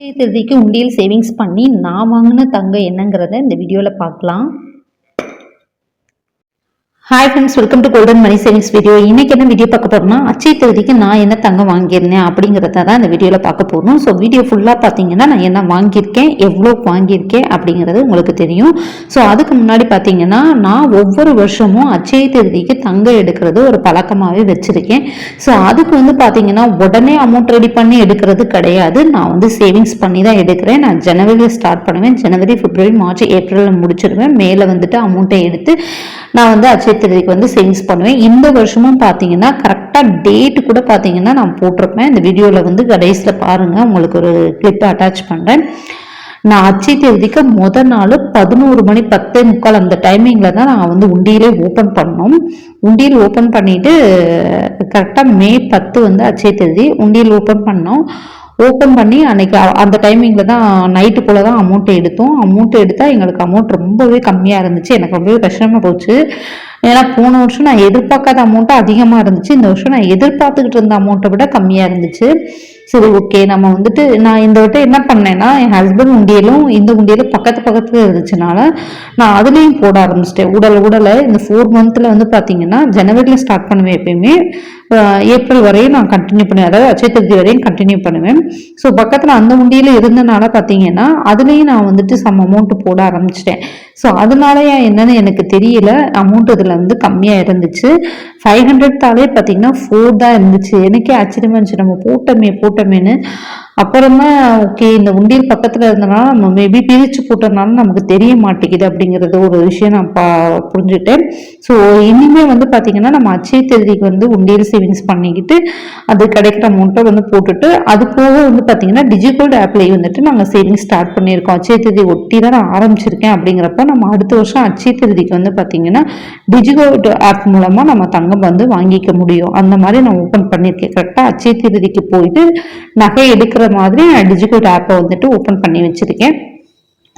தேதிக்கு உண்டியல் சேவிங்ஸ் பண்ணி நான் வாங்கின தங்கம் என்னங்கிறத இந்த வீடியோவில் பார்க்கலாம். Hi friends welcome to golden money savings video இன்னைக்கு என்ன வீடியோ பார்க்க போறோம்னா அச்சய தேதிக்கு நான் என்ன தங்கம் வாங்கியிருந்தேன் அப்படிங்கிறத தான் இந்த வீடியோவில் பார்க்க போகிறோம் ஸோ வீடியோ ஃபுல்லாக பார்த்தீங்கன்னா நான் என்ன வாங்கியிருக்கேன் எவ்வளோ வாங்கியிருக்கேன் அப்படிங்கிறது உங்களுக்கு தெரியும். ஸோ அதுக்கு முன்னாடி பார்த்தீங்கன்னா நான் ஒவ்வொரு வருஷமும் அச்சய தேதிக்கு தங்கம் எடுக்கிறது ஒரு பழக்கமாகவே வச்சுருக்கேன். ஸோ அதுக்கு வந்து பார்த்தீங்கன்னா உடனே அமௌண்ட் ரெடி பண்ணி எடுக்கிறது கிடையாது. நான் வந்து சேவிங்ஸ் பண்ணி தான் எடுக்கிறேன். நான் ஜனவரியில் ஸ்டார்ட் பண்ணுவேன். ஜனவரி பிப்ரவரி மார்ச் ஏப்ரலில் முடிச்சிடுவேன் மேலே வந்துட்டு அமௌண்ட்டை எடுத்து நான் வந்து அச்சய தேதிக்கு வந்து சேவிங்ஸ் பண்ணுவேன். இந்த வருஷமும் பார்த்தீங்கன்னா கரெக்டாக டேட்டு கூட பார்த்தீங்கன்னா நான் போட்டிருப்பேன். இந்த வீடியோவில் வந்து கடைசியில் பாருங்கள் உங்களுக்கு ஒரு கிளிப் அட்டாச் பண்ணுறேன் நான் அச்சய தேதிக்கு முத நாள் பதினோரு மணி பத்தே முக்கால் அந்த டைமிங்கில் தான் நான் வந்து உண்டியிலே ஓப்பன் பண்ணோம். உண்டியில் ஓப்பன் பண்ணிவிட்டு கரெக்டாக மே பத்து வந்து அச்சய தேதி உண்டியில் ஓப்பன் பண்ணோம். ஓப்பன் பண்ணி அன்னைக்கு அந்த டைமிங்கில் தான் நைட்டு போல் தான் அமௌண்ட்டை எடுத்தோம். அமௌண்ட்டை எடுத்தால் எங்களுக்கு அமௌண்ட் ரொம்பவே கம்மியாக இருந்துச்சு. எனக்கு ரொம்பவே கஷ்டமாக போச்சு. ஏன்னா போன வருஷம் நான் எதிர்பார்க்காத அமௌண்ட்டு அதிகமாக இருந்துச்சு. இந்த வருஷம் நான் எதிர்பார்த்துக்கிட்டு இருந்த அமௌண்ட்டை விட கம்மியாக இருந்துச்சு. சரி ஓகே நம்ம வந்துட்டு நான் இந்த வட்டம் என்ன பண்ணேன்னா என் ஹஸ்பண்ட் உண்டியலும் இந்த உண்டியலும் பக்கத்து பக்கத்துல இருந்துச்சுனால நான் அதுலேயும் போட ஆரம்பிச்சிட்டேன். உடல் உடலை இந்த ஃபோர் மந்த்தில் வந்து பார்த்தீங்கன்னா ஜனவரியில் ஸ்டார்ட் பண்ணுவேன் எப்பயுமே. ஏப்ரல் வரையும் நான் கண்டினியூ பண்ணுவேன் அதாவது அச்சய திருப்தி வரையும் கண்டினியூ பண்ணுவேன். ஸோ பக்கத்தில் அந்த உண்டியில் இருந்தனால பார்த்தீங்கன்னா அதுலேயும் நான் வந்துட்டு சம் அமௌண்ட் போட ஆரம்பிச்சிட்டேன். ஸோ அதனாலயா என்னன்னு எனக்கு தெரியல. அமௌண்ட் இதில் வந்து கம்மியாக இருந்துச்சு. ஃபைவ் ஹண்ட்ரட் தாலே பார்த்தீங்கன்னா ஃபோர் தான் இருந்துச்சு. எனக்கே ஆச்சரியமா இருந்துச்சு. நம்ம போட்டோமே போட்டோமேனு அப்புறமா ஓகே இந்த உண்டியல் பக்கத்தில் இருந்தனால நம்ம மேபி பிரித்து போட்டதுனால நமக்கு தெரிய மாட்டேங்குது அப்படிங்கிறது ஒரு விஷயம் நான் பா புரிஞ்சுட்டேன் ஸோ இனிமேல் வந்து பார்த்திங்கன்னா நம்ம அச்சய தேதிக்கு வந்து உண்டியல் சேவிங்ஸ் பண்ணிக்கிட்டு அது கிடைக்கிற அமௌண்ட்டை வந்து போட்டுட்டு அது போக வந்து பார்த்தீங்கன்னா டிஜிட்டல் ஆப்லேயே வந்துட்டு நாங்கள் சேவிங்ஸ் ஸ்டார்ட் பண்ணியிருக்கோம். அச்சய தேதி ஒட்டி தான் நான் ஆரம்பிச்சிருக்கேன் அப்படிங்கிறப்ப நம்ம அடுத்த வருஷம் அச்சய தேதிக்கு வந்து பார்த்திங்கன்னா டிஜிகோட் ஆப் மூலமாக நம்ம தங்கம் வந்து வாங்கிக்க முடியும். அந்த மாதிரி நான் ஓப்பன் பண்ணியிருக்கேன். கரெக்டாக அச்சய தேதிக்கு போயிட்டு நகை எடுக்கிற மாதிரி நான் டிஜிகோட் ஆப்பை வந்துட்டு ஓப்பன் பண்ணி வச்சுருக்கேன்.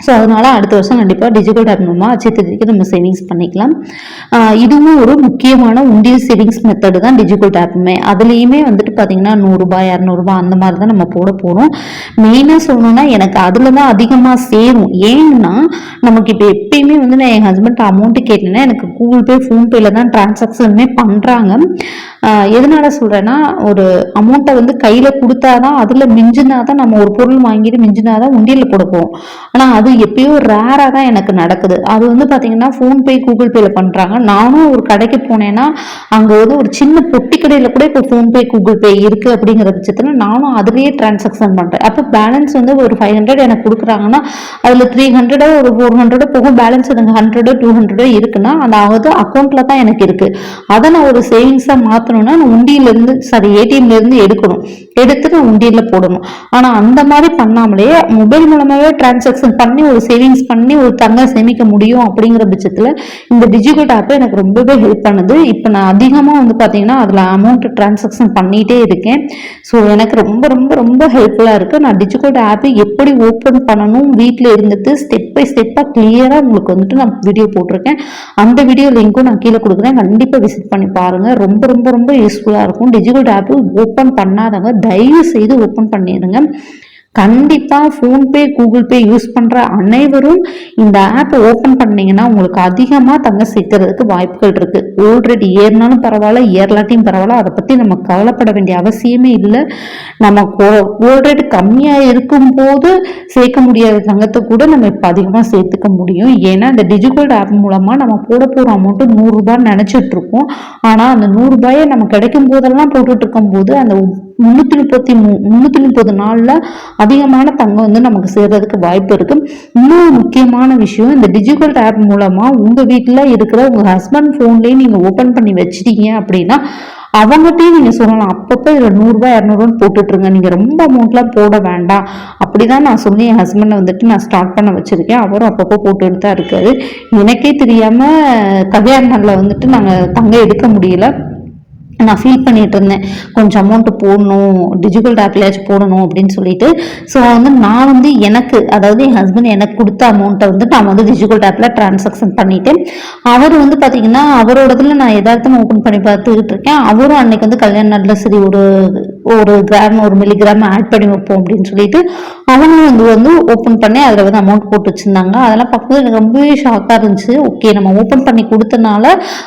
ஸோ அதனால் அடுத்த வருஷம் கண்டிப்பாக டிஜிட்டல் டேப் மூலமாக அச்சத்திற்கு நம்ம சேவிங்ஸ் பண்ணிக்கலாம். இதுவும் ஒரு முக்கியமான உண்டியல் சேவிங்ஸ் மெத்தடு தான் டிஜிட்டல் டேப்புமே அதுலேயுமே வந்துட்டு பார்த்தீங்கன்னா நூறுரூபா இரநூறுபா அந்த மாதிரி தான் நம்ம போட போகிறோம் மெயினாக சொல்லணும்னா எனக்கு அதில் தான் அதிகமாக சேரும். ஏன்னா நமக்கு இப்போ எப்பயுமே வந்து நான் என் ஹஸ்பண்ட் அமௌண்ட்டு கேட்டேன்னா எனக்கு கூகுள் பே ஃபோன்பேல தான் டிரான்சாக்ஷனுமே பண்ணுறாங்க எதனால சொல்கிறேன்னா ஒரு அமௌண்ட்டை வந்து கையில் கொடுத்தா தான் அதில் மிஞ்சினா தான் நம்ம ஒரு பொருள் வாங்கிட்டு மிஞ்சினா தான் உண்டியலில் கொடுப்போம் ஆனால் அது எப்பயோ ரேராக தான் எனக்கு நடக்குது. அது வந்து பார்த்தீங்கன்னா ஃபோன்பே கூகுள் பேல பண்ணுறாங்க நானும் ஒரு கடைக்கு போனேன்னா அங்கே வந்து ஒரு சின்ன பொட்டி கடையில் கூட இப்போ ஃபோன்பே கூகுள் பே இருக்குது அப்படிங்கிற பட்சத்தில் நானும் அதுலேயே டிரான்சாக்ஷன் பண்ணுறேன் அப்போ பேலன்ஸ் வந்து ஒரு ஃபைவ் ஹண்ட்ரட் எனக்கு கொடுக்குறாங்கன்னா அதில் த்ரீ ஹண்ட்ரடோ ஒரு ஃபோர் ஹண்ட்ரடோ போகும். பேலன்ஸ் எனக்கு ஹண்ட்ரடோ டூ ஹண்ட்ரடோ இருக்குன்னா அந்த அதாவது அக்கௌண்ட்டில் தான் எனக்கு இருக்குது அதை நான் ஒரு சேவிங்ஸாக மாற்றணும்னா நான் உண்டியிலேருந்து சாரி ஏடிஎம்லேருந்து எடுக்கணும். எடுத்து நான் உண்டியில் போடணும். ஆனால் அந்த மாதிரி பண்ணாமலே மொபைல் மூலமாகவே டிரான்சாக்ஷன் பண்ணி ஒரு சேவிங்ஸ் பண்ணி ஒரு தங்க சேமிக்க முடியும் அப்படிங்கிற பட்சத்தில் இந்த டிஜிட்டல் ஆப் எனக்கு ரொம்பவே ஹெல்ப் பண்ணுது. இப்போ நான் அதிகமாக வந்து பார்த்தீங்கன்னா அதில் அமௌண்ட் டிரான்சாக்ஷன் பண்ணிகிட்டே இருக்கேன். ஸோ எனக்கு ரொம்ப ரொம்ப ரொம்ப ஹெல்ப்ஃபுல்லாக இருக்குது நான் டிஜிட்டல் ஆப் எப்படி ஓப்பன் பண்ணணும் வீட்டில் இருந்துட்டு ஸ்டெப் பை ஸ்டெப்பாக கிளியராக உங்களுக்கு வந்துட்டு நான் வீடியோ போட்டிருக்கேன். அந்த வீடியோ லிங்க்கும் நான் கீழே கொடுக்குறேன். கண்டிப்பாக விசிட் பண்ணி பாருங்கள் ரொம்ப ரொம்ப ரொம்ப யூஸ்ஃபுல்லாக இருக்கும். டிஜிட்டல் ஆப்பு ஓப்பன் பண்ணாதவங்க தயவு செய்து ஓப்பன் பண்ணிடுங்க. கண்டிப்பாக ஃபோன்பே கூகுள் பே யூஸ் பண்ணுற அனைவரும் இந்த ஆப்பை ஓப்பன் பண்ணீங்கன்னா உங்களுக்கு அதிகமாக தங்க சேர்க்கறதுக்கு வாய்ப்புகள் இருக்குது ஆல்ரெடி ஏறினாலும் பரவாயில்ல ஏறலாட்டியும் பரவாயில்ல அதை பற்றி நம்ம கவலைப்பட வேண்டிய அவசியமே இல்லை. நம்ம ஆல்ரெடி கம்மியாக இருக்கும்போது சேர்க்க முடியாத தங்கத்தை கூட நம்ம இப்போ அதிகமாக சேர்த்துக்க முடியும். ஏன்னா இந்த டிஜிட்டல் ஆப் மூலமாக நம்ம போட போகிற அமௌண்ட்டு நூறுரூபான்னு நினச்சிட்ருக்கோம் ஆனால் அந்த நூறுரூபாயை நம்ம கிடைக்கும் போதெல்லாம் போட்டுட்ருக்கும் போது அந்த முந்நூற்றி முப்பத்தி மூ முந்நூற்றி முப்பது நாளில் அதிகமான தங்கம் வந்து நமக்கு சேர்றதுக்கு வாய்ப்பு இருக்கு. இன்னொரு முக்கியமான விஷயம் இந்த டிஜிட்டல் ஆப் மூலமாக உங்கள் வீட்டில் இருக்கிற உங்கள் ஹஸ்பண்ட் ஃபோன்லேயே நீங்கள் ஓப்பன் பண்ணி வச்சிட்டீங்க அப்படின்னா அவங்ககிட்டயும் நீங்கள் சொல்லலாம் அப்பப்போ இதில் நூறுரூவா இரநூறுவான்னு போட்டுட்ருங்க. நீங்கள் ரொம்ப அமௌண்ட்லாம் போட வேண்டாம். அப்படி தான் நான் சொல்லி என் ஹஸ்பண்டை வந்துட்டு நான் ஸ்டார்ட் பண்ண வச்சுருக்கேன். அவரும் அப்பப்போ போட்டுட்டு தான் இருக்காரு. எனக்கே தெரியாமல் கல்யாண நாளில் வந்துட்டு நாங்கள் தங்க எடுக்க முடியல. நான் ஃபீல் பண்ணிட்டு இருந்தேன். கொஞ்சம் அமௌண்ட்டு போடணும் டிஜிட்டல் டேப்லயாச்சும் போடணும் அப்படின்னு சொல்லிட்டு. ஸோ வந்து நான் வந்து எனக்கு அதாவது என் ஹஸ்பண்ட் எனக்கு கொடுத்த அமௌண்ட்டை வந்து நான் வந்து டிஜிட்டல் ஆப்பில் டிரான்சாக்ஷன் பண்ணிட்டேன். அவர் வந்து பார்த்தீங்கன்னா அவரோடதுல நான் எதார்த்தம் ஓப்பன் பண்ணி பார்த்துக்கிட்டு இருக்கேன் அவரும் அன்னைக்கு வந்து கல்யாண நாட்டில் சரி ஒரு ஒரு கிராம் ஒரு மில்லிகிராம் ஆட் பண்ணி வைப்போம் அப்படின்னு சொல்லிட்டு அவங்களும் வந்து வந்து ஓப்பன் பண்ணி அதில் வந்து அமௌண்ட் போட்டு வச்சுருந்தாங்க. அதெல்லாம் பார்க்கும்போது எனக்கு ரொம்பவே ஷாக்காக இருந்துச்சு. ஓகே நம்ம ஓப்பன் பண்ணி கொடுத்தனால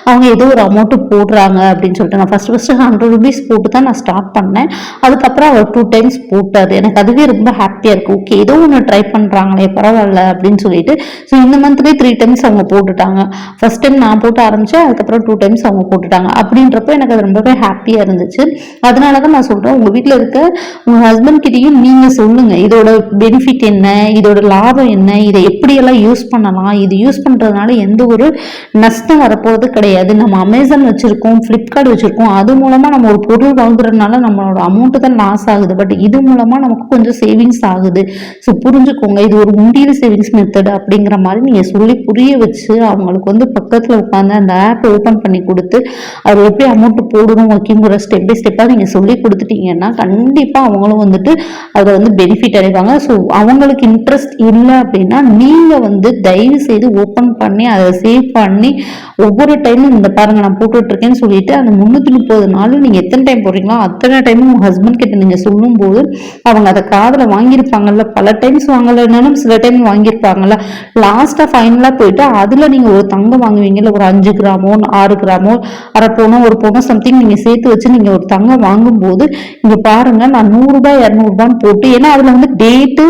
அவங்க ஏதோ ஒரு அமௌண்ட்டு போடுறாங்க அப்படின்னு சொல்லிட்டு நான் ஃபஸ்ட் ஃபஸ்ட்டு ஹண்ட்ரட் ருபீஸ் போட்டு தான் நான் ஸ்டார்ட் பண்ணேன். அதுக்கப்புறம் அவர் டூ டைம்ஸ் போட்டார். எனக்கு அதுவே ரொம்ப ஹாப்பியாக இருக்குது ஓகே ஏதோ ஒன்று ட்ரை பண்ணுறாங்களே பரவாயில்ல அப்படின்னு சொல்லிட்டு ஸோ இந்த மந்த்லேயே த்ரீ டைம்ஸ் அவங்க போட்டுட்டாங்க. ஃபஸ்ட் டைம் நான் போட்டு ஆரம்பித்தேன் அதுக்கப்புறம் டூ டைம்ஸ் அவங்க போட்டுட்டாங்க. அப்படின்றப்ப எனக்கு அது ரொம்பவே ஹாப்பியாக இருந்துச்சு. அதனால தான் நான் சொல்கிறேன் உங்கள் வீட்டில் இருக்க உங்கள் ஹஸ்பண்ட் கிட்டேயும் நீங்கள் சொல்லுங்கள் இதோட பெனிஃபிட் என்ன? இதோட லாபம் என்ன? இதை எப்படியெல்லாம் யூஸ் பண்ணலாம்? இது யூஸ் பண்ணுறதுனால எந்த ஒரு நஷ்டம் வரப்போகிறது கிடையாது. நம்ம அமேசான் வச்சுருக்கோம் ஃப்ளிப்கார்ட் வச்சுருக்கோம் அது மூலமாக நம்ம ஒரு பொருள் வாங்குறதுனால நம்மளோட அமௌண்ட்டு தான் லாஸ் ஆகுது. பட் இது மூலமாக நமக்கு கொஞ்சம் சேவிங்ஸ் ஆகுது. ஸோ புரிஞ்சுக்கோங்க. இது ஒரு உண்டியல் சேவிங்ஸ் மெத்தட் அப்படிங்கிற மாதிரி நீங்கள் சொல்லி புரிய வச்சு அவங்களுக்கு வந்து பக்கத்தில் உட்காந்து அந்த ஆப் ஓப்பன் பண்ணி கொடுத்து அது எப்படி அமௌண்ட் போடணும் வைக்கிங்கிற ஸ்டெப் பை ஸ்டெப்பாக நீங்கள் சொல்லி கொடுத்துட்டீங்கன்னா கண்டிப்பாக அவங்களும் வந்துட்டு அதை வந்து பெனிஃபிட் அடைவாங்க. ஸோ அவங்களுக்கு இன்ட்ரெஸ்ட் இல்லை அப்படின்னா நீங்கள் வந்து தயவு செய்து ஓப்பன் பண்ணி அதை சேவ் பண்ணி ஒவ்வொரு டைமும் இந்த பாருங்க நான் போட்டுட்ருக்கேன்னு சொல்லிட்டு அந்த முந்நூற்றி முப்பது நாளும் நீங்கள் எத்தனை டைம் போடுறீங்களோ அத்தனை டைமும் உங்கள் ஹஸ்பண்ட் கிட்ட நீங்கள் சொல்லும்போது அவங்க அதை காதில் வாங்கியிருப்பாங்கல்ல. பல டைம்ஸ் வாங்கலைனாலும் சில டைம் வாங்கியிருப்பாங்கல்ல. லாஸ்ட்டாக ஃபைனலாக போயிட்டு அதில் நீங்கள் ஒரு தங்கம் வாங்குவீங்கல்ல. ஒரு அஞ்சு கிராமோ ஆறு கிராமோ அரை பவுனோ ஒரு பவுனோ சம்திங் நீங்கள் சேர்த்து வச்சு நீங்கள் ஒரு தங்கம் வாங்கும்போது இங்கே பாருங்கள் நான் நூறுரூபா இரநூறுபான்னு போட்டு ஏன்னா அதில் வந்து டேட்டு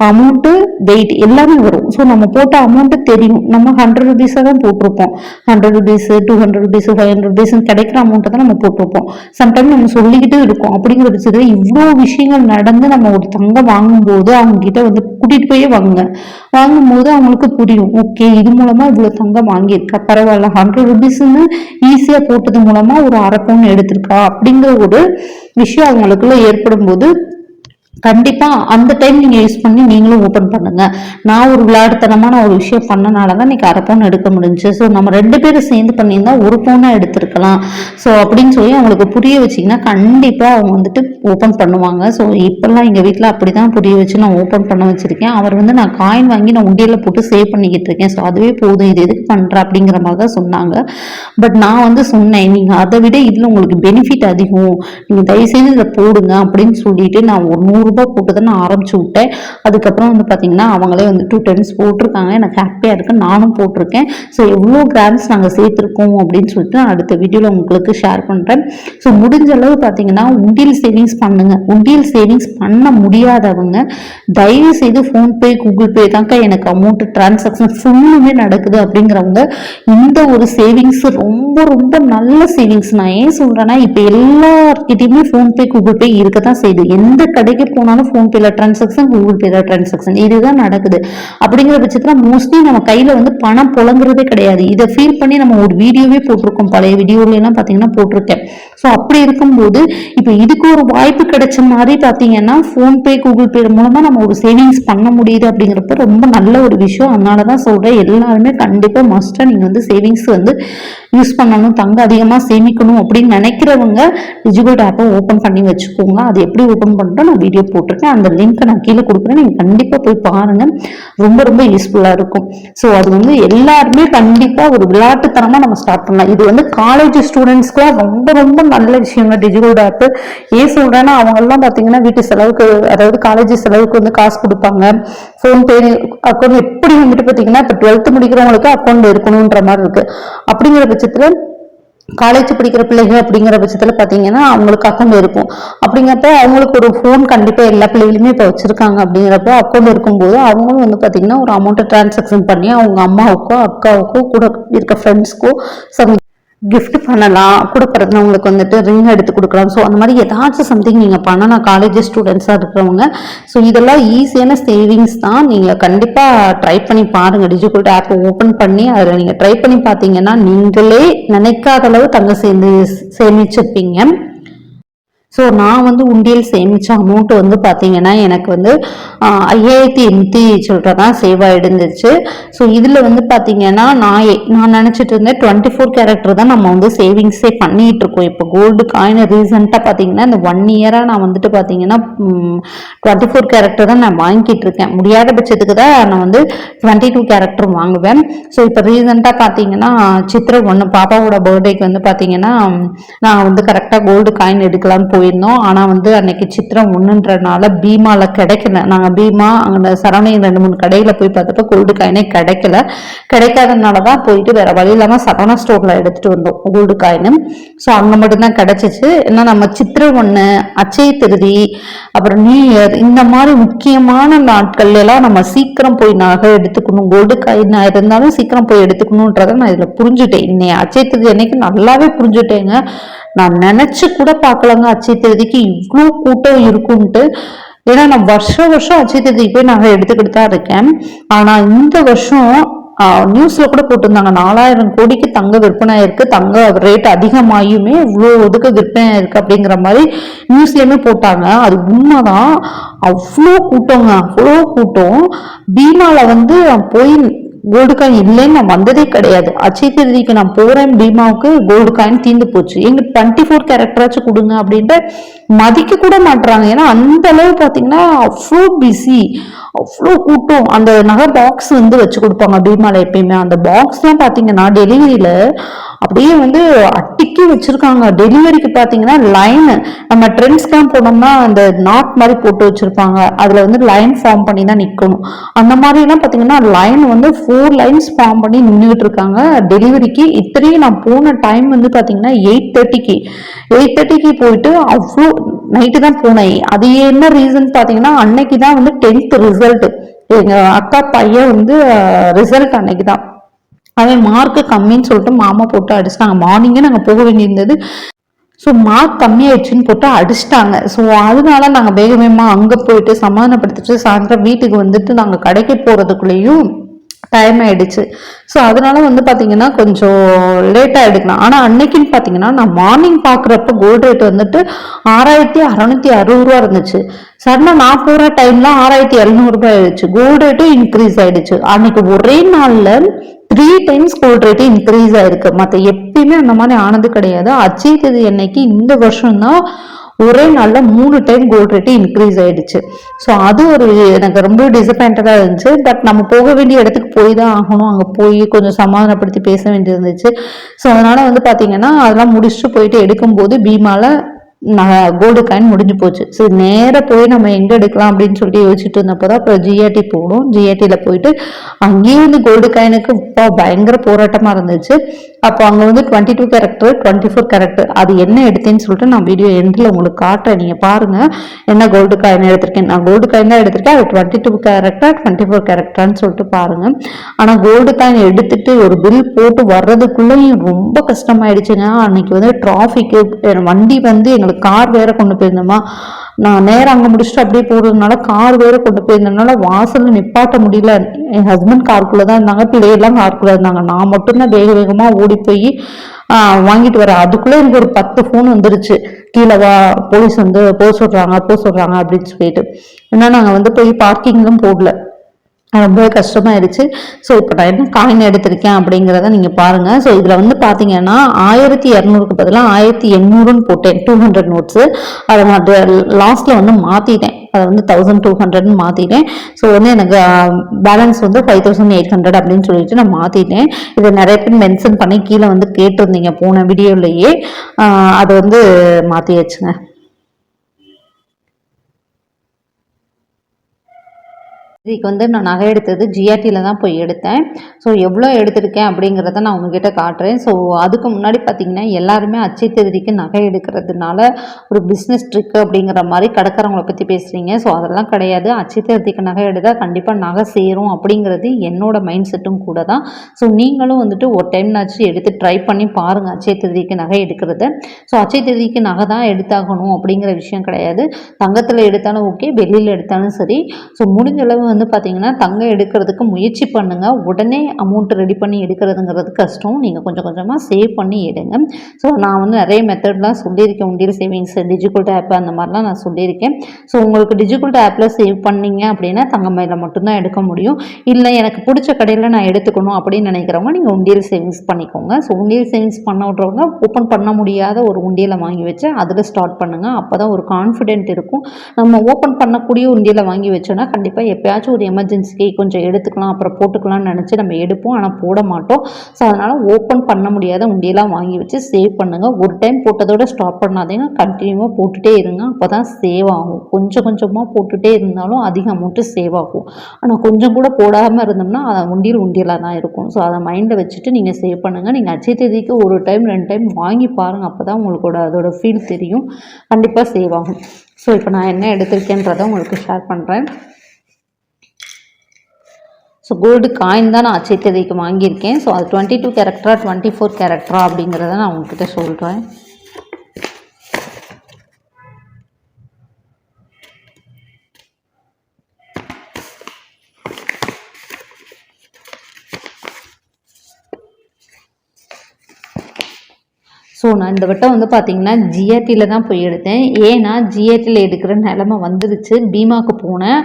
அமௌண்ட்டு டேட் எல்லாமே வரும். ஸோ நம்ம போட்ட அமௌண்ட்டு தெரியும். நம்ம ஹண்ட்ரட் ருபீஸாக தான் போட்டிருப்போம். Hundred rupees two hundred rupees five hundred rupees கிடைக்கிற அமௌண்ட்டை தான் நம்ம போட்டிருப்போம். சம்டைம் நம்ம சொல்லிக்கிட்டே இருக்கோம். அப்படிங்கிற பட்சத்தில் இவ்வளோ விஷயங்கள் நடந்து நம்ம ஒரு தங்கம் வாங்கும்போது அவங்கக்கிட்ட வந்து கூட்டிகிட்டு போயே வாங்குங்க. வாங்கும்போது அவங்களுக்கு புரியும். ஓகே இது மூலமாக இவ்வளோ தங்கம் வாங்கியிருக்கா? பரவாயில்ல ஹண்ட்ரட் ருபீஸ்ன்னு ஈஸியாக போட்டது மூலமாக ஒரு அரை பவுன் எடுத்திருக்கா? அப்படிங்கிற ஒரு விஷயம் அவங்களுக்குள்ள ஏற்படும் போது கண்டிப்பா அந்த டைம் நீங்க யூஸ் பண்ணி நீங்களும் ஓபன் பண்ணுங்க. நான் ஒரு விளையாடுத்தனமான ஒரு விஷயம் பண்ணனால தான் இன்னைக்கு அரை பவுன் எடுக்க முடிஞ்சு. ஸோ நம்ம ரெண்டு பேரும் சேர்ந்து பண்ணியிருந்தா ஒரு பவுனா எடுத்திருக்கலாம். ஸோ அப்படின்னு சொல்லி அவங்களுக்கு புரிய வச்சிங்கன்னா கண்டிப்பா அவங்க வந்துட்டு ஓபன் பண்ணுவாங்க. ஸோ இப்பெல்லாம் எங்க வீட்டில் அப்படிதான் புரிய வச்சு நான் ஓபன் பண்ண வச்சிருக்கேன். அவர் வந்து நான் காயின் வாங்கி நான் உண்டியல போட்டு சேவ் பண்ணிக்கிட்டு இருக்கேன். ஸோ அதுவே போதும். இது எதுக்கு பண்ற அப்படிங்கிற மாதிரி தான் சொன்னாங்க. பட் நான் வந்து சொன்னேன் நீங்க அதை விட இதுல உங்களுக்கு பெனிஃபிட் அதிகம். நீங்க தயவுசெய்து இதை போடுங்க அப்படின்னு சொல்லிட்டு நான் ஒரு நூறு ரூபாய் போட்டு நான் ஆரம்பிச்சு விட்டேன். அதுக்கப்புறம் வந்து பார்த்தீங்கன்னா அவங்களே வந்து டூ டென்ஸ் போட்டிருக்காங்க. எனக்கு ஹாப்பியாக இருக்கு. நானும் போட்டிருக்கேன். ஸோ எவ்வளோ கிராம்ஸ் நாங்கள் சேர்த்துருக்கோம் அப்படின்னு சொல்லிட்டு நான் அடுத்த வீடியோவில் உங்களுக்கு ஷேர் பண்ணுறேன் ஸோ முடிஞ்ச அளவு பார்த்தீங்கன்னா உண்டியல் சேவிங்ஸ் பண்ணுங்க. உண்டியல் சேவிங்ஸ் பண்ண முடியாதவங்க தயவு செய்து ஃபோன்பே கூகுள் பே தான்க்கா எனக்கு அமௌண்ட் டிரான்சாக்ஷன் ஃபுல்லுமே நடக்குது அப்படிங்கிறவங்க இந்த ஒரு சேவிங்ஸ் ரொம்ப ரொம்ப நல்ல சேவிங்ஸ் நான் ஏன் சொல்கிறேன்னா இப்போ எல்லார்கிட்டையுமே ஃபோன்பே கூகுள் பே இருக்க தான் செய்யுது. எந்த கடைக்கு போனாலும் ஃபோன்பேல டிரான்சாக்ஷன் கூகுள் பேல டிரான்சாக்ஷன் இதுதான் நடக்குது. அப்படிங்கிற பட்சத்தில் மோஸ்ட்லி நம்ம கையில வந்து பணம் புலங்குறதே கிடையாது. இதை ஃபீல் பண்ணி நம்ம ஒரு வீடியோவே போட்டிருக்கோம். பழைய வீடியோல எல்லாம் பார்த்தீங்கன்னா போட்டிருக்கேன். ஸோ அப்படி இருக்கும்போது இப்போ இதுக்கு ஒரு வாய்ப்பு கிடைச்ச மாதிரி பார்த்தீங்கன்னா ஃபோன்பே கூகுள் பே மூலமாக நம்ம ஒரு சேவிங்ஸ் பண்ண முடியுது அப்படிங்கிறப்ப ரொம்ப நல்ல ஒரு விஷயம். அதனால தான் சொல்கிறேன் எல்லாருமே கண்டிப்பாக மஸ்ட்டாக நீங்கள் வந்து சேவிங்ஸ் வந்து யூஸ் பண்ணணும் தங்க அதிகமாக சேமிக்கணும் அப்படின்னு நினைக்கிறவங்க டிஜிட்டல் ஆப்பை ஓப்பன் பண்ணி வச்சுக்கோங்க. அது எப்படி ஓப்பன் பண்ணுறோம் நான் வீடியோ போட்டிருக்கேன். அந்த லிங்க்கை நான் கீழே கொடுக்குறேன். நீங்கள் கண்டிப்பாக போய் பாருங்கள் ரொம்ப ரொம்ப யூஸ்ஃபுல்லாக இருக்கும். ஸோ அது வந்து எல்லாருமே கண்டிப்பாக ஒரு விளையாட்டுத்தனமாக நம்ம ஸ்டார்ட் பண்ணலாம். இது வந்து காலேஜ் ஸ்டூடெண்ட்ஸ்க்குலாம் ரொம்ப ரொம்ப நல்ல விஷயங்க டிஜிட்டல் ஆப்பு ஏன் சொல்கிறேன்னா அவங்கெல்லாம் பார்த்தீங்கன்னா வீட்டு செலவுக்கு அதாவது காலேஜ் செலவுக்கு வந்து காசு கொடுப்பாங்க. ஃபோன்பே அக்கௌண்ட் எப்படி வந்துட்டு பார்த்தீங்கன்னா இப்போ டுவெல்த்து முடிக்கிறவங்களுக்கு அக்கௌண்ட் இருக்கணுன்ற மாதிரி இருக்கு. அப்படிங்கிற பட்சத்தில் காலேஜ் படிக்கிற பிள்ளைகள் அப்படிங்கிற பட்சத்தில் பார்த்தீங்கன்னா அவங்களுக்கு அக்கௌண்ட் இருக்கும். அப்படிங்கிறப்ப அவங்களுக்கு ஒரு ஃபோன் கண்டிப்பாக எல்லா பிள்ளைகளுமே இப்போ வச்சிருக்காங்க அப்படிங்கிறப்ப அக்கௌண்ட் இருக்கும்போது அவங்களும் வந்து பார்த்தீங்கன்னா ஒரு அமௌண்ட்டை டிரான்சாக்ஷன் பண்ணி அவங்க அம்மாவுக்கோ அக்காவுக்கோ கூட இருக்க ஃப்ரெண்ட்ஸ்க்கோ சம் கிஃப்ட் பண்ணலாம் கூட உங்களுக்கு வந்துட்டு ரிங் எடுத்து கொடுக்கலாம். ஸோ அந்த மாதிரி ஏதாச்சும் சம்திங் நீங்கள் பண்ணலாம் காலேஜ் ஸ்டூடெண்ட்ஸாக இருக்கிறவங்க. ஸோ இதெல்லாம் ஈஸியான சேவிங்ஸ் தான். நீங்கள் கண்டிப்பாக ட்ரை பண்ணி பாருங்கள் டிஜிட்டல் ஆப் ஓப்பன் பண்ணி அதில் நீங்கள் ட்ரை பண்ணி பார்த்தீங்கன்னா நீங்களே நினைக்காத அளவு தங்க சேர்ந்து சேமிச்சிருப்பீங்க. ஸோ நான் வந்து உண்டியல் சேமித்த அமௌண்ட் வந்து பார்த்தீங்கன்னா எனக்கு வந்து ஐயாயிரத்தி எண்ணூற்றி சில்லற தான் சேவ் ஆகிடுந்துச்சு ஸோ இதில் வந்து பார்த்தீங்கன்னா நான் நான் நினச்சிட்டு இருந்தேன் டுவெண்ட்டி ஃபோர் கேரக்டர் தான் நம்ம வந்து சேவிங்ஸே பண்ணிகிட்டு இருக்கோம். இப்போ கோல்டு காயின் ரீசெண்டாக பார்த்தீங்கன்னா இந்த ஒன் இயராக நான் வந்துட்டு பார்த்தீங்கன்னா டுவெண்ட்டி ஃபோர் கேரக்டர் தான் நான் வாங்கிட்டு இருக்கேன். முடியாத பட்சத்துக்கு தான் நான் வந்து டுவெண்ட்டி டூ கேரக்டர் வாங்குவேன். ஸோ இப்போ ரீசெண்டாக பார்த்தீங்கன்னா சித்திரை ஒன்று பாப்பாவோட பர்த்டேக்கு வந்து பார்த்தீங்கன்னா நான் வந்து கரெக்டாக கோல்டு காயின் எடுக்கலாம்னு போயிருந்தோம். ஆனால் வந்து அன்னைக்கு சித்திரம் ஒன்றுன்றனால பீமாவில் கிடைக்கல. நாங்கள் பீமா அங்கே சரவணையில் ரெண்டு மூணு கடையில் போய் பார்த்தப்ப கோல்டு காயினே கிடைக்கல. கிடைக்காதனால தான் போயிட்டு வேற வழி இல்லாமல் சரவணா ஸ்டோரில் எடுத்துகிட்டு வந்தோம் கோல்டு காயின்னு ஸோ அங்கே மட்டும்தான் கிடைச்சிச்சு. ஏன்னா நம்ம சித்திரை ஒன்று அச்சய திருதி அப்புறம் நியூ இயர் இந்த மாதிரி முக்கியமான நாட்கள்ல எல்லாம் நம்ம சீக்கிரம் போய் நகை எடுத்துக்கணும். கோல்டு காயின் இருந்தாலும் சீக்கிரம் போய் எடுத்துக்கணுன்றதை நான் இதில் புரிஞ்சுட்டேன். இன்னைக்கு அச்சய திருதி அன்னைக்கு நல்லாவே புரிஞ்சுட்டேங்க. நான் நினைச்சு கூட பார்க்கலங்க அச்சய திருதிக்கு. இவ்வளோ கூட்டம் இருக்கும்ட்டு. ஏன்னா நான் வருஷம் வருஷம் அச்சய திருதிக்கு போய் நாங்கள் எடுத்துக்கிட்டு தான் இருக்கேன். ஆனால் இந்த வருஷம் நியூஸ்ல கூட போட்டிருந்தாங்க. நாலாயிரம் கோடிக்கு தங்க விற்பனை இருக்கு தங்க ரேட் அதிகமாகியுமே இவ்வளோ இதுக்கு விற்பனை இருக்கு அப்படிங்கிற மாதிரி நியூஸ்லயுமே போட்டாங்க. அது உண்மைதான். அவ்வளோ கூட்டங்க அவ்வளோ கூட்டம். பீமால வந்து போய் கோல்டு காயின் இல்லைன்னு நான் வந்ததே கிடையாது. அச்சய திருதிக்கு நான் போறேன் பீமாவுக்கு கோல்டு காயின் தீர்ந்து போச்சு. எங்க டுவெண்ட்டி ஃபோர் கேரக்டராச்சும் கொடுங்க அப்படின்ட்டு மதிக்க கூட மாட்டுறாங்க ஏன்னா அந்த அளவு பார்த்தீங்கன்னா அவ்வளோ பிஸி அவ்வளோ கூட்டம். அந்த நகை பாக்ஸ் வந்து வச்சு கொடுப்பாங்க பீமாவில் எப்பயுமே. அந்த பாக்ஸ்லாம் பார்த்தீங்கன்னா டெலிவரியில் அப்படியே வந்து அட்டிக்கி வச்சிருக்காங்க. டெலிவரிக்கு பார்த்தீங்கன்னா லைன் நம்ம ட்ரெண்ட்ஸ்லாம் போனோம்னா அந்த நாட் மாதிரி போட்டு வச்சிருப்பாங்க. அதில் வந்து லைன் ஃபார்ம் பண்ணி தான் நிற்கணும் அந்த மாதிரிலாம் பார்த்தீங்கன்னா லைன் வந்து ஃபோர் லைன்ஸ் ஃபார்ம் பண்ணி நின்றுட்டு இருக்காங்க. டெலிவரிக்கு இத்தனையும் நான் போன டைம் வந்து பார்த்தீங்கன்னா எயிட் தேர்ட்டிக்கு எயிட் தேர்ட்டிக்கு போயிட்டு அவ்வளோ நைட்டு தான் போனேன். அது என்ன ரீசன் பார்த்தீங்கன்னா அன்னைக்கு தான் வந்து டென்த் ரிசல்ட் எங்கள் அக்கா பையன் வந்து ரிசல்ட் அன்னைக்கு தான். அவன் மார்க்கு கம்மின்னு சொல்லிட்டு மாமா போட்டு அடிச்சிட்டாங்க. மார்னிங்கே நாங்கள் போக வேண்டியிருந்தது. ஸோ மார்க் கம்மியாயிடுச்சுன்னு போட்டு அடிச்சிட்டாங்க. ஸோ அதனால நாங்கள் வேக வேகமாக அங்கே போயிட்டு சமாதானப்படுத்திட்டு சாயந்தரம் வீட்டுக்கு வந்துட்டு நாங்கள் கடைக்கு போகிறதுக்குள்ளேயும் டைம் ஆயிடுச்சு. ஸோ அதனால வந்து பார்த்தீங்கன்னா கொஞ்சம் லேட்டாக எடுக்கலாம் ஆனால் அன்னைக்குன்னு பார்த்தீங்கன்னா நான் மார்னிங் பார்க்குறப்ப கோல்டு ரேட் வந்துட்டு ஆறாயிரத்தி அறநூத்தி அறுபது ரூபா இருந்துச்சு. சடனாக நான் போகிற டைம்ல ஆறாயிரத்தி எழுநூறுபா ஆயிடுச்சு. கோல்டு ரேட்டும் இன்க்ரீஸ் ஆயிடுச்சு. அன்னைக்கு ஒரே நாளில் three times gold rate increase ஆயிருக்கு. மற்ற எப்பயுமே அந்த மாதிரி ஆனது கிடையாது. அச்சய தேதி என்னைக்கு இந்த வருஷம் தான் ஒரே நாளில் மூணு டைம் கோல்ட் ரேட்டு இன்க்ரீஸ் ஆயிடுச்சு. ஸோ அது ஒரு எனக்கு ரொம்ப டிசப்பாயிண்டடாக இருந்துச்சு. பட் நம்ம போக வேண்டிய இடத்துக்கு போய் தான் ஆகணும். அங்கே போய் கொஞ்சம் சமாதானப்படுத்தி பேச வேண்டியிருந்துச்சு. ஸோ அதனால் வந்து பார்த்தீங்கன்னா அதெல்லாம் முடிச்சுட்டு போயிட்டு எடுக்கும்போது பீமாவில் கோல்டு காயின் முடிஞ்சு போச்சு. சரி நேராக போய் நம்ம எங்கே எடுக்கலாம் அப்படின்னு சொல்லிட்டு யோசிச்சுட்டு இருந்தப்போ தான் அப்புறம் ஜிஆர்டி போகணும் ஜிஆர்டியில் போயிட்டு அங்கேயும் வந்து கோல்டு காயினுக்கு இப்போ பயங்கர போராட்டமாக இருந்துச்சு. அப்போ அங்கே வந்து twenty two character twenty four character அது என்ன எடுத்தேன்னு சொல்லிட்டு நான் வீடியோ எண்டில் உங்களுக்கு காட்டுறேன். நீங்கள் பாருங்கள் என்ன கோல்டு காயின் எடுத்திருக்கேன்? நான் கோல்டு காயின் தான் எடுத்திருக்கேன். அது twenty two character twenty four கேரக்டர்னு சொல்லிட்டு பாருங்கள் ஆனால் கோல்டு காயின் எடுத்துட்டு ஒரு பில் போட்டு வர்றதுக்குள்ளேயும் ரொம்ப கஷ்டமாயிடுச்சுங்க. அன்னைக்கு வந்து டிராஃபிக்கு வண்டி வந்து எங்களுக்கு கார் வேற கொண்டு போயிருந்தோமா நான் நேரம் அங்கே முடிச்சுட்டு அப்படியே போகிறதுனால கார் வேற கொண்டு போயிருந்ததுனால வாசலில் நிப்பாட்ட முடியல. என் ஹஸ்பண்ட் காருக்குள்ளே தான் இருந்தாங்க பிள்ளையெல்லாம் காருக்குள்ளே இருந்தாங்க. நான் மட்டும்தான் வேக வேகமாக ஓடி போய் வாங்கிட்டு வரேன். அதுக்குள்ளே எனக்கு ஒரு பத்து ஃபோன் வந்துருச்சு. கீழே வா போலீஸ் வந்து போக சொல்கிறாங்க போக சொல்கிறாங்க அப்படின்னு சொல்லிட்டு. ஏன்னா நாங்கள் வந்து போய் பார்க்கிங்லும் போடல. ரொம்ப கஷ்டமாயிடுச்சு. ஸோ இப்போ நான் என்ன காயின் எடுத்திருக்கேன் அப்படிங்கிறத நீங்கள் பாருங்கள் ஸோ இதில் வந்து பார்த்தீங்கன்னா ஆயிரத்தி இரநூறுக்கு பதிலாக ஆயிரத்தி எண்ணூறுன்னு போட்டேன். டூ ஹண்ட்ரட் நோட்ஸு அதை நான் லாஸ்ட்டில் வந்து மாற்றிட்டேன் அதை வந்து தௌசண்ட் டூ ஹண்ட்ரட்னு மாற்றிட்டேன் ஸோ வந்து எனக்கு பேலன்ஸ் வந்து ஃபைவ் தௌசண்ட் எயிட் ஹண்ட்ரட் அப்படின்னு சொல்லிட்டு நான் மாற்றிட்டேன் இதை நிறைய பேர் மென்ஷன் பண்ணி கீழே வந்து கேட்டிருந்தீங்க போன வீடியோலையே அதை வந்து மாற்றியாச்சுங்க இதுக்கு வந்து நான் நகை எடுத்தது ஜிஆர்டியில் தான் போய் எடுத்தேன். ஸோ எவ்வளோ எடுத்திருக்கேன் அப்படிங்கிறத நான் உங்ககிட்ட காட்டுறேன். ஸோ அதுக்கு முன்னாடி பார்த்தீங்கன்னா எல்லாருமே அச்சை தேதிக்கு நகை எடுக்கிறதுனால ஒரு பிஸ்னஸ் ட்ரிக் அப்படிங்கிற மாதிரி கடைக்காரவங்களை பற்றி பேசுகிறீங்க ஸோ அதெல்லாம் கிடையாது. அச்சை தேதிக்கு நகை எடுத்தால் கண்டிப்பாக நகை சேரும் அப்படிங்கிறது என்னோட மைண்ட் செட்டும் கூட தான். ஸோ நீங்களும் வந்துட்டு ஒரு டைம்னாச்சு எடுத்து ட்ரை பண்ணி பாருங்கள் அச்சய தேதிக்கு நகை எடுக்கிறத. ஸோ அச்சய தேதிக்கு நகை தான் எடுத்தாகணும் அப்படிங்கிற விஷயம் கிடையாது. தங்கத்தில் எடுத்தாலும் ஓகே வெளியில் எடுத்தாலும் சரி. ஸோ முடிஞ்சளவு வந்து பார்த்தீங்கன்னா தங்கம் எடுக்கிறதுக்கு முயற்சி பண்ணுங்கள் உடனே அமௌண்ட் ரெடி பண்ணி எடுக்கிறதுங்கிறது கஷ்டம். நீங்கள் கொஞ்சம் கொஞ்சமாக சேவ் பண்ணி எடுங்க. ஸோ நான் வந்து நிறைய மெத்தட்லாம் சொல்லியிருக்கேன். உண்டியல் சேவிங்ஸ் டிஜிட்டல் ஆப் அந்த மாதிரிலாம் நான் சொல்லியிருக்கேன். ஸோ உங்களுக்கு டிஜிட்டல் ஆப்பில் சேவ் பண்ணிங்க அப்படின்னா தங்கமயில மட்டும்தான் எடுக்க முடியும். இல்லை எனக்கு பிடிச்ச கடையில் நான் எடுத்துக்கணும் அப்படின்னு நினைக்கிறவங்க நீங்கள் உண்டியல் சேவிங்ஸ் பண்ணிக்கோங்க. ஸோ உண்டியல் சேவிங்ஸ் பண்ண விட்றவங்க ஓப்பன் பண்ண முடியாத ஒரு உண்டியலை வாங்கி வச்சு அதில் ஸ்டார்ட் பண்ணுங்கள் அப்போ தான் ஒரு கான்ஃபிடென்ட் இருக்கும். நம்ம ஓப்பன் பண்ணக்கூடிய உண்டியலை வாங்கி வச்சோன்னா கண்டிப்பாக எப்பயாச்சும் ஒரு எமர்ஜென்சிக்கு கொஞ்சம் எடுத்துக்கலாம் அப்புறம் போட்டுக்கலாம்னு நினச்சி நம்ம எடுப்போம். ஆனால் போட மாட்டோம். ஸோ அதனால் ஓப்பன் பண்ண முடியாத உண்டியெல்லாம் வாங்கி வச்சு சேவ் பண்ணுங்கள் ஒரு டைம் போட்டதோட ஸ்டாப் பண்ணாதீங்க. கண்டினியூவாக போட்டுகிட்டே இருங்க. அப்போ தான் சேவ் ஆகும். கொஞ்சம் கொஞ்சமாக போட்டுகிட்டே இருந்தாலும் அதிக அமௌண்ட்டு சேவ் ஆகும். ஆனால் கொஞ்சம் கூட போடாமல் இருந்தோம்னா அதை உண்டியல் உண்டியலாக தான் இருக்கும். ஸோ அதை மைண்டில் வச்சுட்டு நீங்கள் சேவ் பண்ணுங்கள் நீங்கள் அச்சய தேதிக்கு ஒரு டைம் ரெண்டு டைம் வாங்கி பாருங்கள் அப்போ தான் உங்களுக்கோட அதோட ஃபீல் தெரியும். கண்டிப்பாக சேவ் ஆகும். ஸோ இப்போ நான் என்ன எடுத்திருக்கேன்றதை உங்களுக்கு ஷேர் பண்ணுறேன் ஸோ கோல்டு காயின் தான் நான் அச்சை தேதிக்கு வாங்கியிருக்கேன். ஸோ அது டுவெண்ட்டி டூ கேரக்டரா டுவெண்ட்டி ஃபோர் கேரக்டரா அப்படிங்கிறத நான் உங்ககிட்ட சொல்கிறேன் ஸோ நான் இந்த வட்டம் வந்து பார்த்தீங்கன்னா ஜிஆர்டியில் தான் போய் எடுத்தேன். ஏன்னா ஜிஆர்டியில் எடுக்கிற நிலமை வந்துருச்சு. பீமாக்கு போனேன்.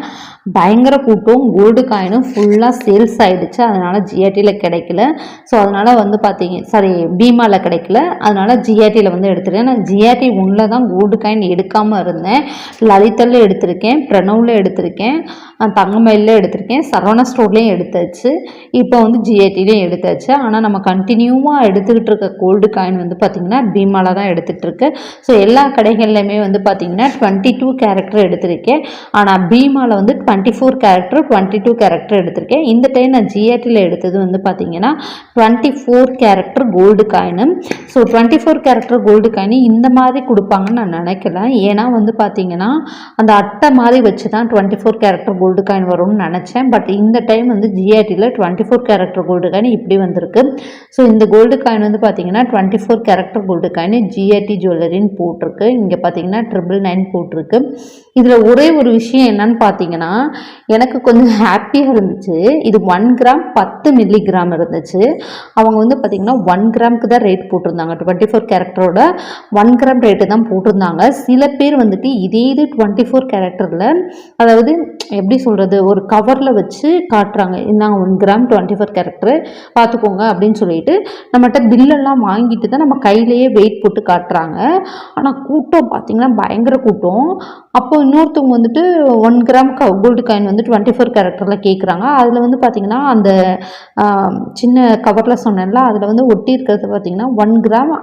பயங்கர கூட்டம் கோல்டு காயினும் ஃபுல்லாக சேல்ஸ் ஆகிடுச்சு அதனால் ஜிஆர்டியில் கிடைக்கல. ஸோ அதனால் வந்து பார்த்தீங்க சாரி பீமாவில் கிடைக்கல. அதனால் ஜிஆர்டியில் வந்து எடுத்துருக்கேன். நான் ஜிஆர்டி ஒன்றில் தான் கோல்டு காயின் எடுக்காமல் இருந்தேன். லலிதல்ல எடுத்திருக்கேன் பிரணவில் எடுத்திருக்கேன் தங்கமயிலில் எடுத்திருக்கேன் சரவணா ஸ்டோர்லேயும் எடுத்தாச்சு. இப்போ வந்து ஜிஆர்டிலையும் எடுத்தாச்சு. ஆனால் நம்ம கண்டினியூவாக எடுத்துக்கிட்டு இருக்க கோல்டு காயின் வந்து பார்த்திங்கன்னா பீமாவில் தான் எடுத்துகிட்டுருக்கு ஸோ எல்லா கடைகள்லையுமே வந்து பார்த்திங்கன்னா டுவெண்ட்டி டூ கேரக்டர் எடுத்திருக்கேன். ஆனால் பீமாவில் வந்து twenty four character twenty two character எடுத்திருக்கேன். இந்த டைம் நான் ஜிஆர்டியில் எடுத்தது வந்து பார்த்திங்கன்னா twenty four character gold coin so twenty four character gold coin இந்த மாதிரி கொடுப்பாங்கன்னு நான் நினைக்கல. ஏன்னா வந்து பார்த்திங்கன்னா அந்த அட்டை மாதிரி வச்சு தான் twenty four character gold coin வரும்னு நினச்சேன். பட் இந்த டைம் வந்து ஜிஆர்டியில் twenty four character gold coin இப்படி வந்திருக்கு. ஸோ இந்த கோல்டு காயின் வந்து பார்த்திங்கன்னா twenty four character gold coin GRT ஜுவல்லரின்னு போட்டிருக்கு. இங்கே பார்த்தீங்கன்னா ட்ரிபிள் நைன் போட்டிருக்கு. இதில் ஒரே ஒரு விஷயம் என்னன்னு பார்த்தீங்கன்னா எனக்கு கொஞ்சம் ஹாப்பியாக இருந்துச்சு. இது ஒன் கிராம் பத்து மில்லி கிராம் இருந்துச்சு. அவங்க வந்து பார்த்தீங்கன்னா ஒன் கிராமுக்கு தான் ரேட் போட்டிருந்தாங்க. டுவெண்ட்டி ஃபோர் கேரக்டரோட ஒன் கிராம் ரேட்டு தான் போட்டிருந்தாங்க. சில பேர் வந்துட்டு இதே இது டுவெண்ட்டி ஃபோர் கேரக்டரில் அதாவது எப்படி சொல்கிறது ஒரு கவரில் வச்சு காட்டுறாங்க. இந்தாங்க one gram twenty four character பார்த்துக்கோங்க அப்படின்னு சொல்லிட்டு நம்மகிட்ட பில்லெல்லாம் வாங்கிட்டு தான் நம்ம கை கையிலேயே வெயிட் போட்டு காட்டுறாங்க. ஆனால் கூட்டம் பார்த்திங்கன்னா பயங்கர கூட்டம். அப்போ இன்னொருத்தவங்க வந்துட்டு ஒன் கிராம் க கோல்டு காயின் வந்து டுவெண்ட்டி ஃபோர் கேரக்டரில் கேட்குறாங்க அதில் வந்து பார்த்திங்கன்னா அந்த சின்ன கவரில் சொன்னேன்ல அதில் வந்து ஒட்டி இருக்கிறது பார்த்திங்கன்னா ஒன் கிராம்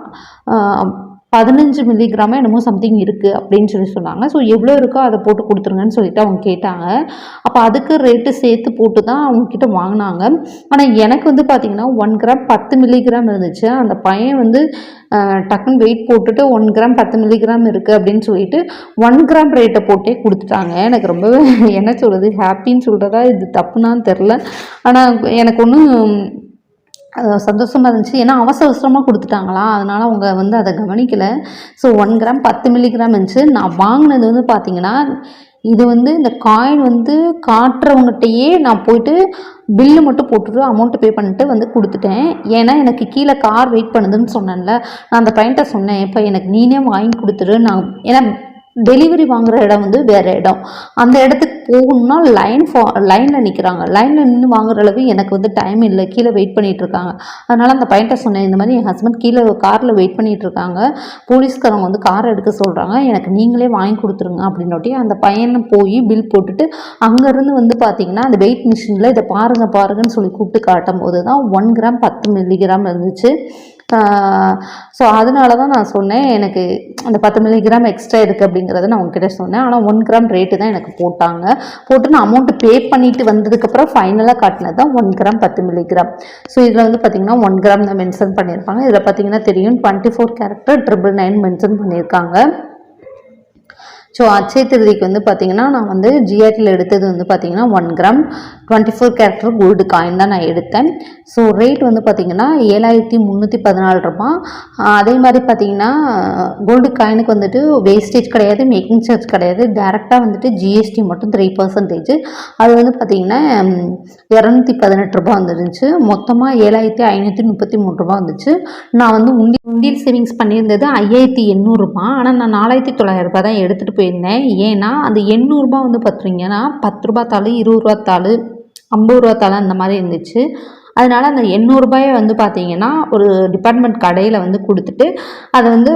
பதினஞ்சு மில்லிகிராமோ என்னமோ சம்திங் இருக்குது அப்படின்னு சொல்லி சொன்னாங்க. ஸோ எவ்வளோ இருக்கோ அதை போட்டு கொடுத்துருங்கன்னு சொல்லிட்டு அவங்க கேட்டாங்க. அப்போ அதுக்கு ரேட்டு சேர்த்து போட்டு தான் அவங்கக்கிட்ட வாங்கினாங்க. ஆனால் எனக்கு வந்து பார்த்திங்கன்னா ஒன் கிராம் பத்து மில்லிகிராம் இருந்துச்சு. அந்த பையன் வந்து டக்குன்னு வெயிட் போட்டுட்டு ஒன் கிராம் பத்து மில்லிகிராம் இருக்குது அப்படின்னு சொல்லிட்டு ஒன் கிராம் ரேட்டை போட்டே கொடுத்துட்டாங்க. எனக்கு ரொம்பவே என்ன சொல்கிறது ஹாப்பின்னு சொல்கிறதா இது தப்புனான்னு தெரில ஆனால் எனக்கு ஒன்றும் சந்தோஷமாக இருந்துச்சு. ஏன்னா அவசர அவசரமாக கொடுத்துட்டாங்களா? அதனால் அவங்க வந்து அதை கவனிக்கலை. ஸோ ஒன் கிராம் பத்து மில்லிகிராம் இருந்துச்சு. நான் வாங்கினது வந்து பார்த்தீங்கன்னா இது வந்து இந்த காயின் வந்து காட்டுறவங்ககிட்டயே நான் போயிட்டு பில்லு மட்டும் போட்டுட்டு அமௌண்ட்டு பே பண்ணிட்டு வந்து கொடுத்துட்டேன். ஏன்னா எனக்கு கீழே கார் வெயிட் பண்ணுதுன்னு சொன்னேன்ல. நான் அந்த பையன்கிட்ட சொன்னேன் இப்போ எனக்கு நீனே வாங்கி கொடுத்துரு. நான் ஏன்னா டெலிவரி வாங்குகிற இடம் வந்து வேறு இடம். அந்த இடத்துக்கு போகணுன்னா லைன் ஃபா லைனில் நிற்கிறாங்க லைனில் நின்று வாங்குற அளவு எனக்கு வந்து டைம் இல்லை. கீழே வெயிட் பண்ணிகிட்ருக்காங்க அதனால் அந்த பையன்ட்ட சொன்னேன் இந்த மாதிரி என் ஹஸ்பண்ட் கீழே காரில் வெயிட் பண்ணிகிட்ருக்காங்க போலீஸ்காரங்க வந்து காரை எடுக்க சொல்கிறாங்க எனக்கு நீங்களே வாங்கி கொடுத்துருங்க அப்படின்னோட்டி அந்த பையனை போய் பில் போட்டுட்டு அங்கேருந்து வந்து பார்த்தீங்கன்னா அந்த வெயிட் மிஷினில் இதை பாருங்கள் பாருங்கன்னு சொல்லி கூப்பிட்டு காட்டும் போது தான் ஒன் கிராம் பத்து மில்லிகிராம் இருந்துச்சு. ஸோ அதனால தான் நான் சொன்னேன் எனக்கு அந்த பத்து மில்லிகிராம் எக்ஸ்ட்ரா இருக்குது அப்படிங்கிறத நான் உங்ககிட்ட சொன்னேன். ஆனால் ஒன் கிராம் ரேட்டு தான் எனக்கு போட்டாங்க. போட்டு நான் அமௌண்ட்டு பே பண்ணிட்டு வந்ததுக்கப்புறம் ஃபைனலாக காட்டினது தான் ஒன் கிராம் பத்து மில்லிகிராம் ஸோ இதில் வந்து பார்த்திங்கன்னா ஒன் கிராம் தான் மென்ஷன் பண்ணியிருப்பாங்க. இதில் பார்த்திங்கன்னா தெரியும் twenty four character triple nine mention பண்ணியிருக்காங்க. ஸோ அச்சய திருதிக்கு வந்து பார்த்தீங்கன்னா நான் வந்து ஜிஆர்டியில் எடுத்தது வந்து பார்த்தீங்கன்னா one gram twenty four character gold coin தான் நான் எடுத்தேன். ஸோ ரேட் வந்து பார்த்தீங்கன்னா ஏழாயிரத்தி முந்நூற்றி பதினாலு ரூபாய். அதே மாதிரி பார்த்தீங்கன்னா கோல்டு காயினுக்கு வந்துட்டு வேஸ்டேஜ் கிடையாது மேக்கிங் சார்ஜ் கிடையாது. டேரெக்டாக வந்துட்டு ஜிஎஸ்டி மட்டும் த்ரீ பர்சன்டேஜ் அது வந்து பார்த்தீங்கன்னா இரநூத்தி பதினெட்டு ரூபா வந்துருந்துச்சு. மொத்தமாக ஏழாயிரத்தி ஐநூற்றி முப்பத்தி மூணு ரூபா வந்துச்சு. நான் வந்து உண்டி உண்டியல் சேவிங்ஸ் பண்ணியிருந்தது ஐயாயிரத்தி எண்ணூறுரூபா ஆனால் நான் நாலாயிரத்தி தொள்ளாயிரம் ரூபாய் தான் எடுத்துகிட்டு போயிருந்தேன். ஏன்னா அந்த எண்ணூறுரூபா வந்து பார்த்தீங்கன்னா பத்து ரூபா தாள் இருபது ரூபா தாள் ஐம்பது ரூபா தாள் அந்த மாதிரி இருந்துச்சு. அதனால் அந்த எண்ணூறுபாயை வந்து பார்த்தீங்கன்னா ஒரு டிபார்ட்மெண்ட் கடையில் வந்து கொடுத்துட்டு அதை வந்து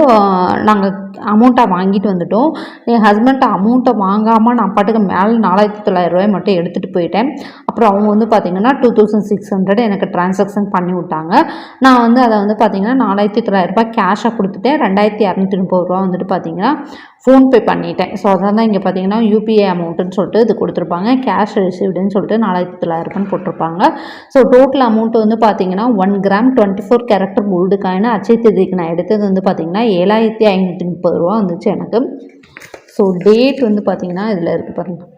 நாங்கள் அமௌண்ட்டாக வாங்கிட்டு வந்துட்டோம். என் ஹஸ்பண்ட் அமௌண்ட்டை வாங்காமல் நான் பாட்டுக்கு மேலே நாலாயிரத்தி தொள்ளாயிரம் ரூபாய் மட்டும் எடுத்துகிட்டு போயிட்டேன். அப்புறம் அவங்க வந்து பார்த்திங்கன்னா டூ தௌசண்ட் சிக்ஸ் ஹண்ட்ரட் எனக்கு ட்ரான்சாக்ஷன் பண்ணி விட்டாங்க. நான் வந்து அதை வந்து பார்த்திங்கன்னா நாலாயிரத்தி தொள்ளாயிரம் ரூபாய் கேஷாக கொடுத்துட்டேன். ரெண்டாயிரத்தி இரநூத்தி முப்பது ரூபா வந்துட்டு பார்த்தீங்கன்னா ஃபோன்பே பண்ணிட்டேன். ஸோ அதான் தான் இங்கே பார்த்தீங்கன்னா யூபிஐ அமௌண்ட்டுன்னு சொல்லிட்டு இது கொடுத்துருப்பாங்க. கேஷ் ரிசீவ்டுன்னு சொல்லிட்டு நாலாயிரத்தி தொள்ளாயிரரூபான்னு போட்டிருப்பாங்க. ஸோ டோட்டல் அமௌண்ட் வந்து பார்த்தீங்கன்னா one gram twenty four character gold coin அச்சை தேதிக்கு நான் எடுத்தது வந்து பார்த்தீங்கன்னா ஏழாயிரத்தி ஐநூற்றி முப்பது ரூபா வந்துச்சு எனக்கு. ஸோ டேட் வந்து பார்த்தீங்கன்னா இதில் இருக்குது பாருங்கள்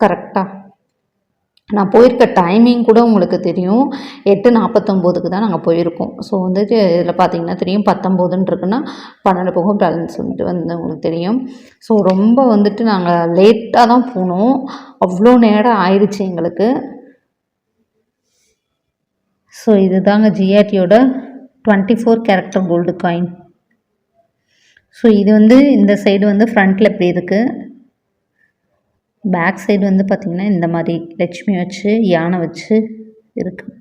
கரெக்டாக நான் போயிருக்க டைமிங் கூட உங்களுக்கு தெரியும். எட்டு நாற்பத்தொம்போதுக்கு தான் நாங்கள் போயிருக்கோம். ஸோ வந்துட்டு இதில் பார்த்தீங்கன்னா தெரியும். பத்தொம்போதுன்னு இருக்குன்னா பன்னெண்டு போகும் பேலன்ஸ் வந்துட்டு வந்து உங்களுக்கு தெரியும். ஸோ ரொம்ப வந்துட்டு நாங்கள் லேட்டாக தான் போனோம். அவ்வளோ நேரம் ஆயிடுச்சு எங்களுக்கு. ஸோ இது தாங்க ஜிஆர்டியோட twenty four character gold coin so இது வந்து இந்த சைடு வந்து ஃப்ரண்ட்டில் இப்படி இருக்குது பேக் சைடு வந்து பார்த்திங்கன்னா இந்த மாதிரி லட்சுமி வச்சு யானை வச்சு இருக்குது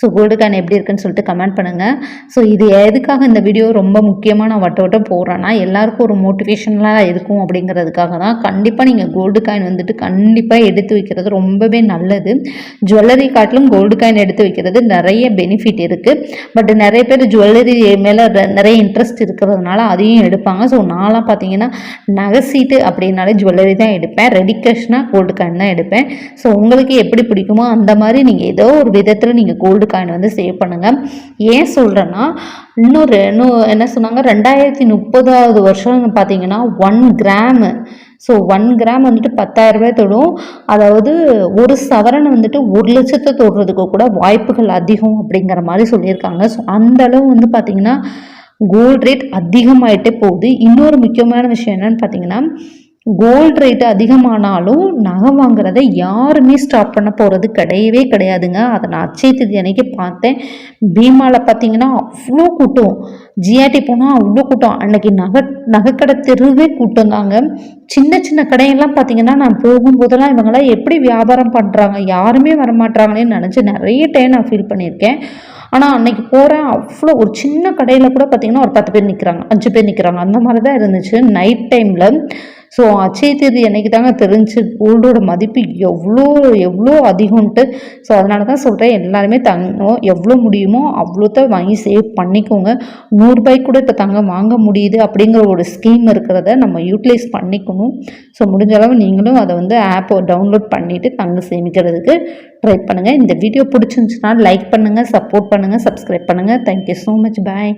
ஸோ கோல்டு காயின் எப்படி இருக்குன்னு சொல்லிட்டு கமெண்ட் பண்ணுங்கள் ஸோ இது எதுக்காக இந்த வீடியோ ரொம்ப முக்கியமாக நான் வட்ட வட்டம் போடுறேன்னா எல்லாருக்கும் ஒரு மோட்டிவேஷனலாக இருக்கும் அப்படிங்கிறதுக்காக தான். கண்டிப்பாக நீங்கள் கோல்டு காயின் வந்துட்டு கண்டிப்பாக எடுத்து வைக்கிறது ரொம்பவே நல்லது. ஜுவல்லரி காட்டிலும் கோல்டு காயின் எடுத்து வைக்கிறது நிறைய பெனிஃபிட் இருக்குது பட் நிறைய பேர் ஜுவல்லரி மேலே நிறைய இன்ட்ரெஸ்ட் இருக்கிறதுனால அதையும் எடுப்பாங்க. ஸோ நான்லாம் பார்த்தீங்கன்னா நகை சீட்டு அப்படின்னாலே ஜுவல்லரி தான் எடுப்பேன். ரெடி கேஷ்னா கோல்டு காயின் தான் எடுப்பேன். ஸோ உங்களுக்கு எப்படி பிடிக்குமோ அந்த மாதிரி நீங்கள் ஏதோ ஒரு விதத்தில் நீங்கள் கோல்டு கோல்டு காயின் வந்து சேவ் பண்ணுங்கள் ஏன் சொல்கிறேன்னா இன்னொரு இன்னும் என்ன சொன்னாங்க? ரெண்டாயிரத்தி முப்பதாவது வருஷம்னு பார்த்தீங்கன்னா one gram so one gram வந்துட்டு பத்தாயிரரூபாய் தொடும். அதாவது ஒரு சவரன் வந்துட்டு ஒரு லட்சத்தை தொடுறதுக்கு கூட வாய்ப்புகள் அதிகம் அப்படிங்கிற மாதிரி சொல்லியிருக்காங்க. ஸோ அந்த அளவு வந்து பார்த்திங்கன்னா கோல்ட் ரேட் அதிகமாயிட்டே போகுது. இன்னொரு முக்கியமான விஷயம் என்னன்னு பார்த்தீங்கன்னா கோல்டு ரேட்டு அதிகமானாலும் நகை வாங்குறத யாருமே ஸ்டாப் பண்ண போகிறது கிடையவே கிடையாதுங்க. அதை நான் அச்சய திதி அன்னைக்கு பார்த்தேன். பீமாவில் பார்த்தீங்கன்னா அவ்வளோ கூட்டம். ஜிஆர்டி போனால் அவ்வளோ கூட்டம். அன்னைக்கு நகை நகைக்கடை தெருவே கூட்டம் தாங்க சின்ன சின்ன கடையெல்லாம் பார்த்தீங்கன்னா நான் போகும்போதெல்லாம் இவங்கெல்லாம் எப்படி வியாபாரம் பண்ணுறாங்க யாருமே வரமாட்டாங்களேன்னு நினச்சி நிறைய டைம் நான் ஃபீல் பண்ணியிருக்கேன். ஆனால் அன்னைக்கு போகிறேன் அவ்வளோ ஒரு சின்ன கடையில் கூட பார்த்தீங்கன்னா ஒரு பத்து பேர் நிற்கிறாங்க அஞ்சு பேர் நிற்கிறாங்க அந்த மாதிரி தான் இருந்துச்சு நைட் டைமில் ஸோ அச்சய தேதி என்னைக்கு தாங்க தெரிஞ்சு கோல்டோட மதிப்பு எவ்வளோ எவ்வளோ அதிகம்ன்ட்டு. ஸோ அதனால தான் சொல்கிறேன் எல்லாருமே தங்கம் எவ்வளோ முடியுமோ அவ்வளோத்த வாங்கி சேவ் பண்ணிக்கோங்க. நூறுரூபாய்க்கு கூட இப்போ தங்கம் வாங்க முடியுது அப்படிங்கிற ஒரு ஸ்கீம் இருக்கிறத நம்ம யூட்டிலைஸ் பண்ணிக்கணும். ஸோ முடிஞ்ச அளவு நீங்களும் அதை வந்து ஆப்பை டவுன்லோட் பண்ணிவிட்டு தங்கம் சேமிக்கிறதுக்கு ட்ரை பண்ணுங்கள் இந்த வீடியோ பிடிச்சிருந்துச்சுன்னா லைக் பண்ணுங்கள் சப்போர்ட் பண்ணுங்கள் சப்ஸ்கிரைப் பண்ணுங்கள் தேங்க்யூ ஸோ மச் பாய்